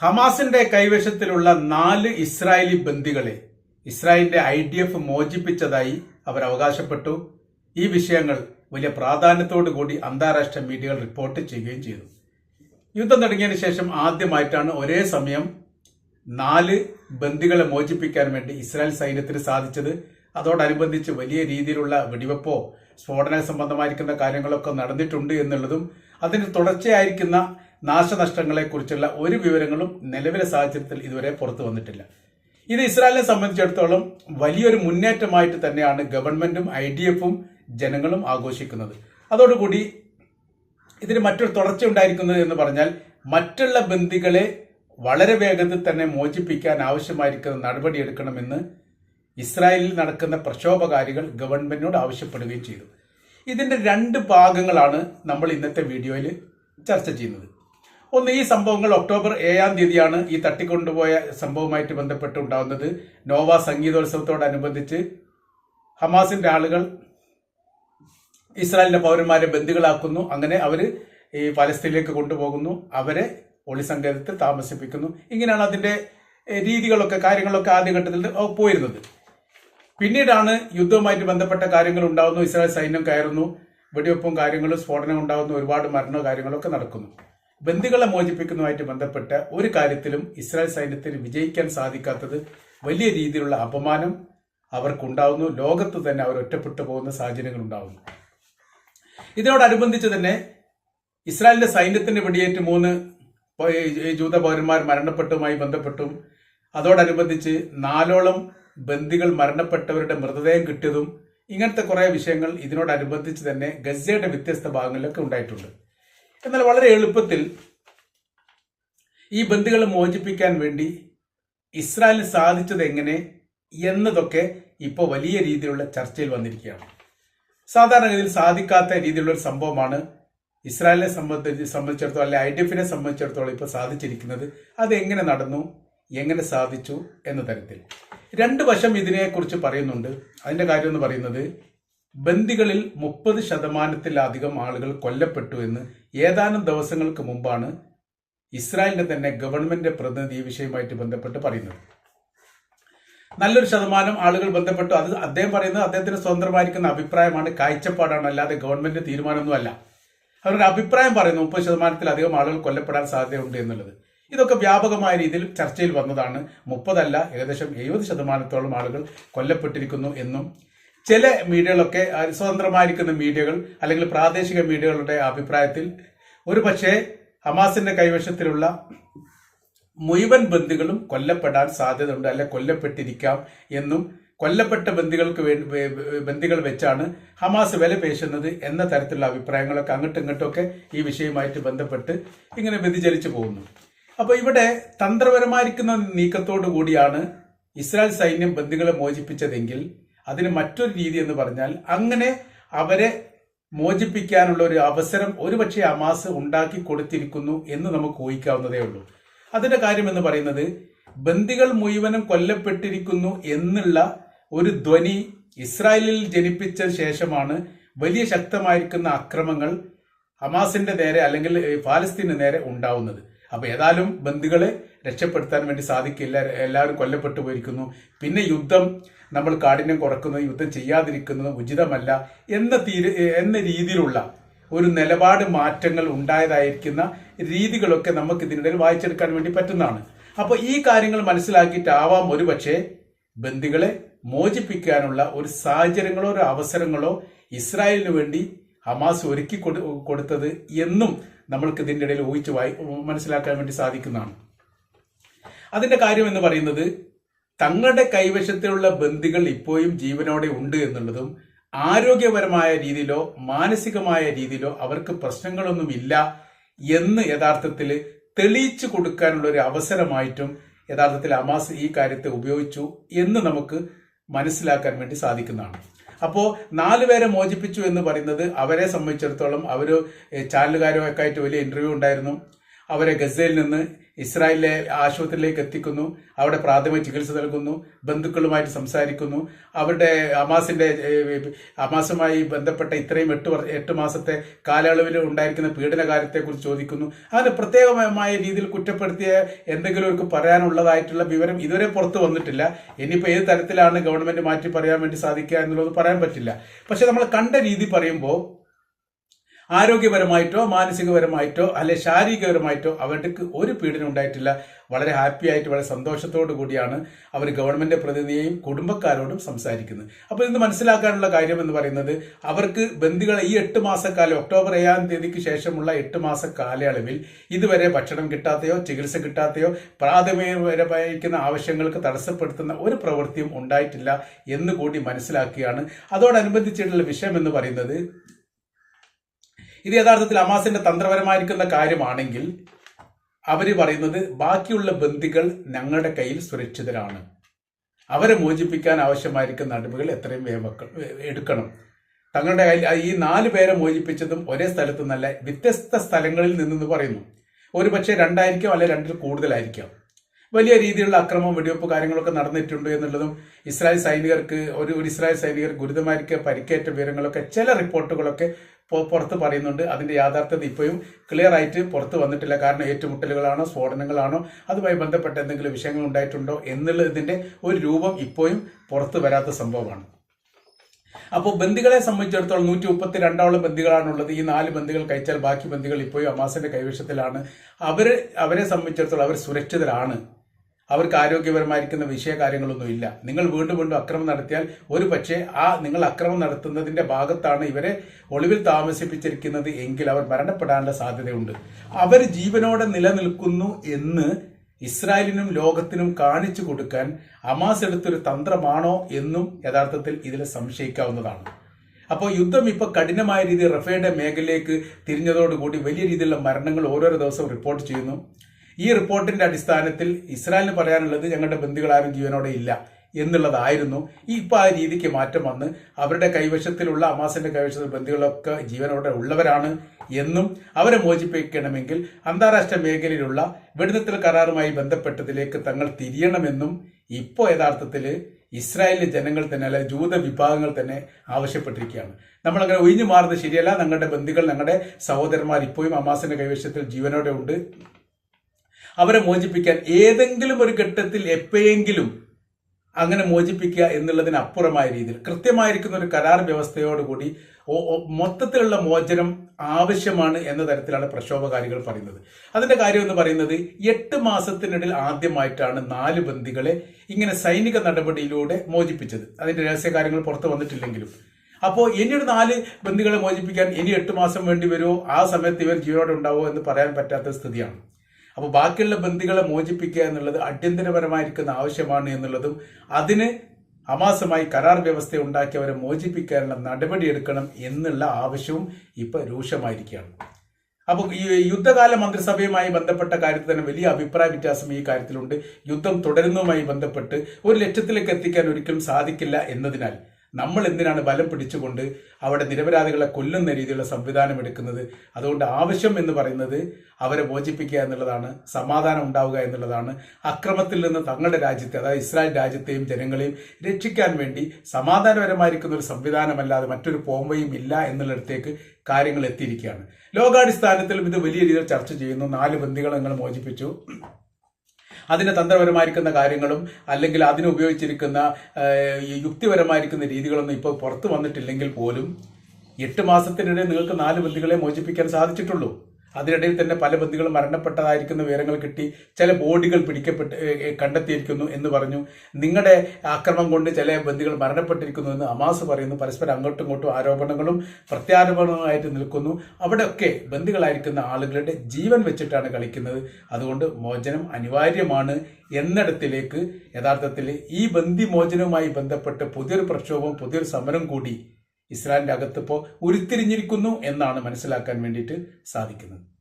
ഹമാസിന്റെ കൈവശത്തിലുള്ള നാല് ഇസ്രായേലി ബന്ദികളെ ഇസ്രായേലിന്റെ ഐ ഡി എഫ് മോചിപ്പിച്ചതായി അവർ അവകാശപ്പെട്ടു. ഈ വിഷയങ്ങൾ വലിയ പ്രാധാന്യത്തോടു കൂടി അന്താരാഷ്ട്ര മീഡിയകൾ റിപ്പോർട്ട് ചെയ്യുകയും ചെയ്തു. യുദ്ധം തുടങ്ങിയതിനു ശേഷം ആദ്യമായിട്ടാണ് ഒരേ സമയം നാല് ബന്ദികളെ മോചിപ്പിക്കാൻ വേണ്ടി ഇസ്രായേൽ സൈന്യത്തിന് സാധിച്ചത്. അതോടനുബന്ധിച്ച് വലിയ രീതിയിലുള്ള വെടിവെപ്പോ സ്ഫോടന സംബന്ധമായിരിക്കുന്ന കാര്യങ്ങളൊക്കെ നടന്നിട്ടുണ്ട് എന്നുള്ളതും അതിന് തുടർച്ചയായിരിക്കുന്ന നാശനഷ്ടങ്ങളെക്കുറിച്ചുള്ള ഒരു വിവരങ്ങളും നിലവിലെ സാഹചര്യത്തിൽ ഇതുവരെ പുറത്തു വന്നിട്ടില്ല. ഇത് ഇസ്രായേലിനെ സംബന്ധിച്ചിടത്തോളം വലിയൊരു മുന്നേറ്റമായിട്ട് തന്നെയാണ് ഗവൺമെന്റും ഐ ഡി എഫും ജനങ്ങളും ആഘോഷിക്കുന്നത്. അതോടുകൂടി ഇതിന് മറ്റൊരു തുടർച്ച ഉണ്ടായിരിക്കുന്നത് എന്ന് പറഞ്ഞാൽ മറ്റുള്ള ബന്ദികളെ വളരെ വേഗത്തിൽ തന്നെ മോചിപ്പിക്കാൻ ആവശ്യമായിരിക്കുന്ന നടപടിയെടുക്കണമെന്ന് ഇസ്രായേലിൽ നടക്കുന്ന പ്രക്ഷോഭകാരികൾ ഗവൺമെന്റിനോട് ആവശ്യപ്പെടുകയും ചെയ്തു. ഇതിന്റെ രണ്ട് ഭാഗങ്ങളാണ് നമ്മൾ ഇന്നത്തെ വീഡിയോയിൽ ചർച്ച ചെയ്യുന്നത്. ഒന്ന് ഈ സംഭവങ്ങൾ ഒക്ടോബർ ഏഴാം തീയതിയാണ് ഈ തട്ടിക്കൊണ്ടുപോയ സംഭവവുമായിട്ട് ബന്ധപ്പെട്ട് ഉണ്ടാകുന്നത് നോവ സംഗീതോത്സവത്തോടനുബന്ധിച്ച് ഹമാസിന്റെ ആളുകൾ ഇസ്രായേലിന്റെ പൗരന്മാരെ ബന്ദികളാക്കുന്നു. അങ്ങനെ അവർ ഈ പലസ്തീനിലേക്ക് കൊണ്ടുപോകുന്നു. അവരെ ഒളിസങ്കേതത്തിൽ താമസിപ്പിക്കുന്നു. ഇങ്ങനെയാണ് അതിന്റെ രീതികളൊക്കെ കാര്യങ്ങളൊക്കെ ആദ്യഘട്ടത്തിൽ പോയിരുന്നത്. പിന്നീടാണ് യുദ്ധവുമായിട്ട് ബന്ധപ്പെട്ട കാര്യങ്ങൾ ഉണ്ടാകുന്നു ഇസ്രായേൽ സൈന്യം കയറുന്നു. വെടിവെപ്പും കാര്യങ്ങളും സ്ഫോടനം ഉണ്ടാകുന്നു ഒരുപാട് മരണവും കാര്യങ്ങളൊക്കെ നടക്കുന്നു. ബന്ദികളെ മോചിപ്പിക്കുന്നതുമായിട്ട് ബന്ധപ്പെട്ട് ഒരു കാര്യത്തിലും ഇസ്രായേൽ സൈന്യത്തിന് വിജയിക്കാൻ സാധിക്കാത്തത് വലിയ രീതിയിലുള്ള അപമാനം അവർക്കുണ്ടാവുന്നു. ലോകത്ത് തന്നെ അവർ ഒറ്റപ്പെട്ടു പോകുന്ന സാഹചര്യങ്ങൾ ഉണ്ടാവുന്നു ഇതിനോടനുബന്ധിച്ച് തന്നെ ഇസ്രായേലിന്റെ സൈന്യത്തിന്റെ വെടിയേറ്റ് മൂന്ന് ജൂത പൗരന്മാർ മരണപ്പെട്ടതുമായി ബന്ധപ്പെട്ടും അതോടനുബന്ധിച്ച് നാലോളം ബന്ദികൾ മരണപ്പെട്ടവരുടെ മൃതദേഹം കിട്ടിയതും ഇങ്ങനത്തെ കുറേ വിഷയങ്ങൾ ഇതിനോടനുബന്ധിച്ച് തന്നെ ഗസയുടെ വ്യത്യസ്ത ഭാഗങ്ങളിലൊക്കെ ഉണ്ടായിട്ടുണ്ട്. എന്നാൽ വളരെ എളുപ്പത്തിൽ ഈ ബന്ധുക്കളെ മോചിപ്പിക്കാൻ വേണ്ടി ഇസ്രായേൽ സാധിച്ചത് എങ്ങനെ എന്നതൊക്കെ ഇപ്പോൾ വലിയ രീതിയിലുള്ള ചർച്ചയിൽ വന്നിരിക്കുകയാണ്. സാധാരണഗതിയിൽ സാധിക്കാത്ത രീതിയിലുള്ള ഒരു സംഭവമാണ് ഇസ്രായേലിനെ സംബന്ധിച്ച് സംബന്ധിച്ചിടത്തോളം അല്ലെ ഐ ഡി എഫിനെ സംബന്ധിച്ചിടത്തോളം ഇപ്പോൾ സാധിച്ചിരിക്കുന്നത്. അത് എങ്ങനെ നടന്നു? എങ്ങനെ സാധിച്ചു എന്ന തരത്തിൽ. രണ്ട് വശം ഇതിനെക്കുറിച്ച് പറയുന്നുണ്ട്. അതിന്റെ കാര്യം എന്ന് പറയുന്നത് ബന്ദികളിൽ മുപ്പത് ശതമാനത്തിലധികം ആളുകൾ കൊല്ലപ്പെട്ടു എന്ന് ഏതാനും ദിവസങ്ങൾക്ക് മുമ്പാണ് ഇസ്രായേലിന്റെ തന്നെ ഗവൺമെന്റ് പ്രതിനിധി ഈ വിഷയവുമായിട്ട് ബന്ധപ്പെട്ട് പറയുന്നത്. നല്ലൊരു ശതമാനം ആളുകൾ ബന്ധപ്പെട്ടു. അത് അദ്ദേഹം പറയുന്നത് അദ്ദേഹത്തിന് സ്വതന്ത്രമായിരിക്കുന്ന അഭിപ്രായമാണ് കാഴ്ചപ്പാടാണ് അല്ലാതെ ഗവൺമെന്റ് തീരുമാനമൊന്നുമല്ല. അവരുടെ അഭിപ്രായം പറയുന്നു മുപ്പത് ശതമാനത്തിലധികം ആളുകൾ കൊല്ലപ്പെടാൻ സാധ്യതയുണ്ട് എന്നുള്ളത്. ഇതൊക്കെ വ്യാപകമായ രീതിയിൽ ചർച്ചയിൽ വന്നതാണ്. മുപ്പതല്ല ഏകദേശം എഴുപത് ശതമാനത്തോളം ആളുകൾ കൊല്ലപ്പെട്ടിരിക്കുന്നു എന്നും ചില മീഡിയകളൊക്കെ സ്വതന്ത്രമായിരിക്കുന്ന മീഡിയകൾ അല്ലെങ്കിൽ പ്രാദേശിക മീഡിയകളുടെ അഭിപ്രായത്തിൽ ഒരു പക്ഷേ ഹമാസിന്റെ കൈവശത്തിലുള്ള മുഴുവൻ ബന്ദികളും കൊല്ലപ്പെടാൻ സാധ്യതയുണ്ട് അല്ലെ കൊല്ലപ്പെട്ടിരിക്കാം എന്നും കൊല്ലപ്പെട്ട ബന്ദികൾക്ക് വേണ്ടി ബന്ദികൾ വെച്ചാണ് ഹമാസ് വില പേശുന്നത് എന്ന തരത്തിലുള്ള അഭിപ്രായങ്ങളൊക്കെ അങ്ങോട്ടും ഇങ്ങോട്ടൊക്കെ ഈ വിഷയവുമായിട്ട് ബന്ധപ്പെട്ട് ഇങ്ങനെ വ്യതിചലിച്ചു പോകുന്നു. അപ്പോൾ ഇവിടെ തന്ത്രപരമായിരിക്കുന്ന നീക്കത്തോടു കൂടിയാണ് ഇസ്രായേൽ സൈന്യം ബന്ദികളെ മോചിപ്പിച്ചതെങ്കിൽ അതിന് മറ്റൊരു രീതി എന്ന് പറഞ്ഞാൽ അങ്ങനെ അവരെ മോചിപ്പിക്കാനുള്ള ഒരു അവസരം ഒരുപക്ഷെ അമാസ് ഉണ്ടാക്കി കൊടുത്തിരിക്കുന്നു എന്ന് നമുക്ക് ഊഹിക്കാവുന്നതേ ഉള്ളൂ. അതിന്റെ കാര്യം എന്ന് പറയുന്നത് ബന്ദികൾ മുഴുവനും കൊല്ലപ്പെട്ടിരിക്കുന്നു എന്നുള്ള ഒരു ധ്വനി ഇസ്രായേലിൽ ജനിപ്പിച്ച ശേഷമാണ് വലിയ ശക്തമായിരിക്കുന്ന അക്രമങ്ങൾ ഹമാസിന്റെ നേരെ അല്ലെങ്കിൽ ഫാലസ്തീന് നേരെ ഉണ്ടാവുന്നത്. അപ്പൊ ഏതായാലും ബന്ദികളെ രക്ഷപ്പെടുത്താൻ വേണ്ടി സാധിക്കില്ല. എല്ലാവരും കൊല്ലപ്പെട്ടു പോയിരിക്കുന്നു. പിന്നെ യുദ്ധം നമ്മൾ കാഠിന്യം കുറക്കുന്നത് യുദ്ധം ചെയ്യാതിരിക്കുന്നത് ഉചിതമല്ല എന്ന തീര് എന്ന രീതിയിലുള്ള ഒരു നിലപാട് മാറ്റങ്ങൾ ഉണ്ടായതായിരിക്കുന്ന രീതികളൊക്കെ നമുക്ക് ഇതിനിടയിൽ വായിച്ചെടുക്കാൻ വേണ്ടി പറ്റുന്നതാണ്. അപ്പോൾ ഈ കാര്യങ്ങൾ മനസ്സിലാക്കിയിട്ടാവാം ഒരുപക്ഷെ ബന്ദികളെ മോചിപ്പിക്കാനുള്ള ഒരു സാഹചര്യങ്ങളോ ഒരു അവസരങ്ങളോ ഇസ്രായേലിന് വേണ്ടി ഹമാസ് ഒരുക്കി കൊടു- കൊടുത്തത് എന്നും നമ്മൾക്ക് ഇതിന്റെ ഇടയിൽ ഊഹിച്ച് വായി മനസ്സിലാക്കാൻ വേണ്ടി സാധിക്കുന്നതാണ്. അതിന്റെ കാര്യം എന്ന് പറയുന്നത് തങ്ങളുടെ കൈവശത്തിലുള്ള ബന്ധികൾ ഇപ്പോഴും ജീവനോടെ ഉണ്ട് എന്നുള്ളതും ആരോഗ്യപരമായ രീതിയിലോ മാനസികമായ രീതിയിലോ അവർക്ക് പ്രശ്നങ്ങളൊന്നും ഇല്ല എന്ന് യഥാർത്ഥത്തിൽ തെളിയിച്ചു കൊടുക്കാനുള്ള ഒരു അവസരമായിട്ടും യഥാർത്ഥത്തിൽ അമാസ് ഈ കാര്യത്തെ ഉപയോഗിച്ചു എന്ന് നമുക്ക് മനസ്സിലാക്കാൻ വേണ്ടി സാധിക്കുന്നതാണ്. അപ്പോൾ നാലുപേരെ മോചിപ്പിച്ചു എന്ന് പറയുന്നത് അവരെ സംബന്ധിച്ചിടത്തോളം അവർ ചാനലുകാരൊക്കെ ആയിട്ട് വലിയ ഇന്റർവ്യൂ ഉണ്ടായിരുന്നു. അവരെ ഗസയിൽ നിന്ന് ഇസ്രായേലിലെ ആശുപത്രിയിലേക്ക് എത്തിക്കുന്നു. അവിടെ പ്രാഥമിക ചികിത്സ നൽകുന്നു. ബന്ധുക്കളുമായിട്ട് സംസാരിക്കുന്നു. അവരുടെ അമാസിന്റെ അമാസുമായി ബന്ധപ്പെട്ട ഇത്രയും എട്ട് എട്ട് മാസത്തെ കാലയളവിൽ ഉണ്ടായിരിക്കുന്ന പീഡന കാര്യത്തെക്കുറിച്ച് ചോദിക്കുന്നു. അങ്ങനെ പ്രത്യേകമായ രീതിയിൽ കുറ്റപ്പെടുത്തിയ എന്തെങ്കിലും അവർക്ക് പറയാനുള്ളതായിട്ടുള്ള വിവരം ഇതുവരെ പുറത്തു വന്നിട്ടില്ല. ഇനിയിപ്പോൾ ഏത് തരത്തിലാണ് ഗവൺമെന്റ് മാറ്റി പറയാൻ വേണ്ടി സാധിക്കുക എന്നുള്ളത് പറയാൻ പറ്റില്ല. പക്ഷെ നമ്മൾ കണ്ട രീതി പറയുമ്പോൾ ആരോഗ്യപരമായിട്ടോ മാനസികപരമായിട്ടോ അല്ലെ ശാരീരികപരമായിട്ടോ അവർക്ക് ഒരു പീഡനം ഉണ്ടായിട്ടില്ല. വളരെ ഹാപ്പി ആയിട്ട് വളരെ സന്തോഷത്തോടു കൂടിയാണ് അവർ ഗവൺമെന്റ് പ്രതിനിധിയെയും കുടുംബക്കാരോടും സംസാരിക്കുന്നത്. അപ്പോൾ ഇന്ന് മനസ്സിലാക്കാനുള്ള കാര്യം എന്ന് പറയുന്നത് അവർക്ക് ബന്ദികളെ ഈ എട്ട് മാസക്കാലം ഒക്ടോബർ ഏഴാം തീയതിക്ക് ശേഷമുള്ള എട്ട് മാസ കാലയളവിൽ ഇതുവരെ ഭക്ഷണം കിട്ടാത്തയോ ചികിത്സ കിട്ടാത്തയോ പ്രാഥമികപരമായിരിക്കുന്ന ആവശ്യങ്ങൾക്ക് തടസ്സപ്പെടുത്തുന്ന ഒരു പ്രവൃത്തിയും ഉണ്ടായിട്ടില്ല എന്ന് കൂടി മനസ്സിലാക്കുകയാണ് അതോടനുബന്ധിച്ചിട്ടുള്ള വിഷയം എന്ന് പറയുന്നത് ഇത് യഥാർത്ഥത്തിൽ അമാസിന്റെ തന്ത്രപരമായിരിക്കുന്ന കാര്യമാണെങ്കിൽ അവർ പറയുന്നത് ബാക്കിയുള്ള ബന്ദികൾ ഞങ്ങളുടെ കയ്യിൽ സുരക്ഷിതരാണ്. അവരെ മോചിപ്പിക്കാൻ ആവശ്യമായിരിക്കുന്ന നടപടികൾ എത്രയും വേഗം എടുക്കണം. തങ്ങളുടെ കയ്യിൽ ഈ നാല് പേരെ മോചിപ്പിച്ചതും ഒരേ സ്ഥലത്ത് നല്ല വ്യത്യസ്ത സ്ഥലങ്ങളിൽ നിന്നെന്ന് പറയുന്നു. ഒരു പക്ഷേ രണ്ടായിരിക്കും അല്ലെ രണ്ടിൽ കൂടുതലായിരിക്കാം. വലിയ രീതിയിലുള്ള അക്രമം വെടിവെപ്പ് കാര്യങ്ങളൊക്കെ നടന്നിട്ടുണ്ട് എന്നുള്ളതും ഇസ്രായേൽ സൈനികർക്ക് ഒരു ഒരു ഇസ്രായേൽ സൈനികർ ഗുരുതരമായിരിക്കും പരിക്കേറ്റ വിവരങ്ങളൊക്കെ ചില റിപ്പോർട്ടുകളൊക്കെ പുറത്ത് പറയുന്നുണ്ട്. അതിന്റെ യാഥാർത്ഥ്യത ഇപ്പോഴും ക്ലിയർ ആയിട്ട് പുറത്ത് വന്നിട്ടില്ല. കാരണം ഏറ്റുമുട്ടലുകളാണോ സ്ഫോടനങ്ങളാണോ അതുമായി ബന്ധപ്പെട്ട എന്തെങ്കിലും വിഷയങ്ങൾ ഉണ്ടായിട്ടുണ്ടോ എന്നുള്ളതിന്റെ ഒരു രൂപം ഇപ്പോഴും പുറത്ത് വരാത്ത സംഭവമാണ്. അപ്പോൾ ബന്ദികളെ സംബന്ധിച്ചിടത്തോളം നൂറ്റി മുപ്പത്തി രണ്ടോളം ബന്ദികളാണുള്ളത്. ഈ നാല് ബന്ദികൾ കഴിച്ചാൽ ബാക്കി ബന്ദികൾ ഇപ്പോഴും അമാസിന്റെ കൈവശത്തിലാണ്. അവർ അവരെ സംബന്ധിച്ചിടത്തോളം അവർ സുരക്ഷിതരാണ്. അവർക്ക് ആരോഗ്യപരമായിരിക്കുന്ന വിഷയ കാര്യങ്ങളൊന്നും ഇല്ല. നിങ്ങൾ വീണ്ടും വീണ്ടും അക്രമം നടത്തിയാൽ ഒരു പക്ഷേ ആ നിങ്ങൾ അക്രമം നടത്തുന്നതിന്റെ ഭാഗത്താണ് ഇവരെ ഒളിവിൽ താമസിപ്പിച്ചിരിക്കുന്നത് എങ്കിൽ അവർ മരണപ്പെടാനുള്ള സാധ്യതയുണ്ട്. അവർ ജീവനോടെ നിലനിൽക്കുന്നു എന്ന് ഇസ്രായേലിനും ലോകത്തിനും കാണിച്ചു കൊടുക്കാൻ അമാസ് എടുത്തൊരു തന്ത്രമാണോ എന്നും യഥാർത്ഥത്തിൽ ഇതിൽ സംശയിക്കാവുന്നതാണ്. അപ്പോൾ യുദ്ധം ഇപ്പോൾ കഠിനമായ രീതിയിൽ റഫേയുടെ മേഖലയിലേക്ക് തിരിഞ്ഞതോടുകൂടി വലിയ രീതിയിലുള്ള മരണങ്ങൾ ഓരോരോ ദിവസവും റിപ്പോർട്ട് ചെയ്യുന്നു. ഈ റിപ്പോർട്ടിന്റെ അടിസ്ഥാനത്തിൽ ഇസ്രായേലിന് പറയാനുള്ളത് ഞങ്ങളുടെ ബന്ധുക്കളാരും ജീവനോടെ ഇല്ല എന്നുള്ളതായിരുന്നു. ഈ ഇപ്പൊ ആ രീതിക്ക് മാറ്റം വന്ന് അവരുടെ കൈവശത്തിലുള്ള അമാസിന്റെ കൈവശത്തിൽ ബന്ധുക്കളൊക്കെ ജീവനോടെ ഉള്ളവരാണ് എന്നും അവരെ മോചിപ്പിക്കണമെങ്കിൽ അന്താരാഷ്ട്ര മേഖലയിലുള്ള വെടിനിർത്തൽ കരാറുമായി ബന്ധപ്പെട്ടതിലേക്ക് തങ്ങൾ തിരിയണമെന്നും ഇപ്പോൾ യഥാർത്ഥത്തിൽ ഇസ്രായേലിലെ ജനങ്ങൾ തന്നെ അല്ലെ ജൂത വിഭാഗങ്ങൾ തന്നെ ആവശ്യപ്പെട്ടിരിക്കുകയാണ്. നമ്മളങ്ങനെ ഒഴിഞ്ഞു മാറുന്നത് ശരിയല്ല. ഞങ്ങളുടെ ബന്ധുക്കൾ ഞങ്ങളുടെ സഹോദരന്മാർ ഇപ്പോഴും അമാസിന്റെ കൈവശത്തിൽ ജീവനോടെ ഉണ്ട്. അവരെ മോചിപ്പിക്കാൻ ഏതെങ്കിലും ഒരു ഘട്ടത്തിൽ എപ്പോഴെങ്കിലും അങ്ങനെ മോചിപ്പിക്കുക എന്നുള്ളതിനപ്പുറമായ രീതിയിൽ കൃത്യമായിരിക്കുന്ന ഒരു കരാർ വ്യവസ്ഥയോടുകൂടി മൊത്തത്തിലുള്ള മോചനം ആവശ്യമാണ് എന്ന തരത്തിലാണ് പ്രക്ഷോഭകാരികൾ പറയുന്നത്. അതിന്റെ കാര്യം എന്ന് പറയുന്നത് എട്ട് മാസത്തിനിടയിൽ ആദ്യമായിട്ടാണ് നാല് ബന്ദികളെ ഇങ്ങനെ സൈനിക നടപടിയിലൂടെ മോചിപ്പിച്ചത്. അതിന്റെ രഹസ്യ കാര്യങ്ങൾ പുറത്തു വന്നിട്ടില്ലെങ്കിലും. അപ്പോൾ ഇനിയൊരു നാല് ബന്ദികളെ മോചിപ്പിക്കാൻ ഇനി എട്ട് മാസം വേണ്ടി വരുമോ? ആ സമയത്ത് ഇവർ ജീവനോടെ ഉണ്ടാവുമോ എന്ന് പറയാൻ പറ്റാത്ത സ്ഥിതിയാണ്. അപ്പോൾ ബാക്കിയുള്ള ബന്ദികളെ മോചിപ്പിക്കുക എന്നുള്ളത് അടിയന്തരപരമായിരിക്കുന്ന ആവശ്യമാണ് എന്നുള്ളതും അതിന് ഹമാസുമായി കരാർ വ്യവസ്ഥ ഉണ്ടാക്കി അവരെ മോചിപ്പിക്കാനുള്ള നടപടിയെടുക്കണം എന്നുള്ള ആവശ്യവും ഇപ്പൊ രൂക്ഷമായിരിക്കുകയാണ്. അപ്പോൾ ഈ യുദ്ധകാല മന്ത്രിസഭയുമായി ബന്ധപ്പെട്ട കാര്യത്തിൽ തന്നെ വലിയ അഭിപ്രായ വ്യത്യാസം ഈ കാര്യത്തിലുണ്ട്. യുദ്ധം തുടരുന്നതുമായി ബന്ധപ്പെട്ട് ഒരു ലക്ഷ്യത്തിലേക്ക് എത്തിക്കാൻ ഒരിക്കലും സാധിക്കില്ല എന്നതിനാൽ. നമ്മൾ എന്തിനാണ് ബലം പിടിച്ചുകൊണ്ട് അവിടെ നിരപരാധികളെ കൊല്ലുന്ന രീതിയിലുള്ള സംവിധാനം എടുക്കുന്നത്? അതുകൊണ്ട് ആവശ്യം എന്ന് പറയുന്നത് അവരെ മോചിപ്പിക്കുക എന്നുള്ളതാണ് സമാധാനം ഉണ്ടാവുക എന്നുള്ളതാണ് അക്രമത്തിൽ നിന്ന് തങ്ങളുടെ രാജ്യത്തെ അതായത് ഇസ്രായേൽ രാജ്യത്തെയും ജനങ്ങളെയും രക്ഷിക്കാൻ വേണ്ടി സമാധാനപരമായിരിക്കുന്ന ഒരു സംവിധാനമല്ലാതെ മറ്റൊരു പോംവയും ഇല്ല എന്നുള്ളിടത്തേക്ക് കാര്യങ്ങൾ എത്തിയിരിക്കുകയാണ്. ലോകാടിസ്ഥാനത്തിലും ഇത് വലിയ രീതിയിൽ ചർച്ച ചെയ്യുന്നു. നാല് ബന്ധികളെ നിങ്ങൾ മോചിപ്പിച്ചു. അതിന് തന്ത്രപരമായിരിക്കുന്ന കാര്യങ്ങളും അല്ലെങ്കിൽ അതിന് ഉപയോഗിച്ചിരിക്കുന്ന യുക്തിപരമായിരിക്കുന്ന രീതികളൊന്നും ഇപ്പോൾ പുറത്തു വന്നിട്ടില്ലെങ്കിൽ പോലും എട്ട് മാസത്തിനിടെ നിങ്ങൾക്ക് നാല് ബന്ധികളെ മോചിപ്പിക്കാൻ സാധിച്ചിട്ടുള്ളൂ. അതിനിടയിൽ തന്നെ പല ബന്ദികളും മരണപ്പെട്ടതായിരിക്കുന്ന വിവരങ്ങൾ കിട്ടി. ചില ബോഡികൾ പിടിക്കപ്പെട്ട് കണ്ടെത്തിയിരിക്കുന്നു എന്ന് പറഞ്ഞു. നിങ്ങളുടെ ആക്രമം കൊണ്ട് ചില ബന്ധികൾ മരണപ്പെട്ടിരിക്കുന്നു എന്ന് അമാസ് പറയുന്നു. പരസ്പരം അങ്ങോട്ടും ഇങ്ങോട്ടും ആരോപണങ്ങളും പ്രത്യാരോപണങ്ങളുമായിട്ട് നിൽക്കുന്നു. അവിടെയൊക്കെ ബന്ധുക്കളായിരിക്കുന്ന ആളുകളുടെ ജീവൻ വെച്ചിട്ടാണ് കളിക്കുന്നത്. അതുകൊണ്ട് മോചനം അനിവാര്യമാണ് എന്നിടത്തിലേക്ക് യഥാർത്ഥത്തിൽ ഈ ബന്ധി മോചനവുമായി ബന്ധപ്പെട്ട് പുതിയൊരു പ്രക്ഷോഭം പുതിയൊരു സമരം കൂടി ഇസ്രായേലിന്റെ അകത്തിപ്പോൾ ഉരുത്തിരിഞ്ഞിരിക്കുന്നു എന്നാണ് മനസ്സിലാക്കാൻ വേണ്ടിയിട്ട് സാധിക്കുന്നത്.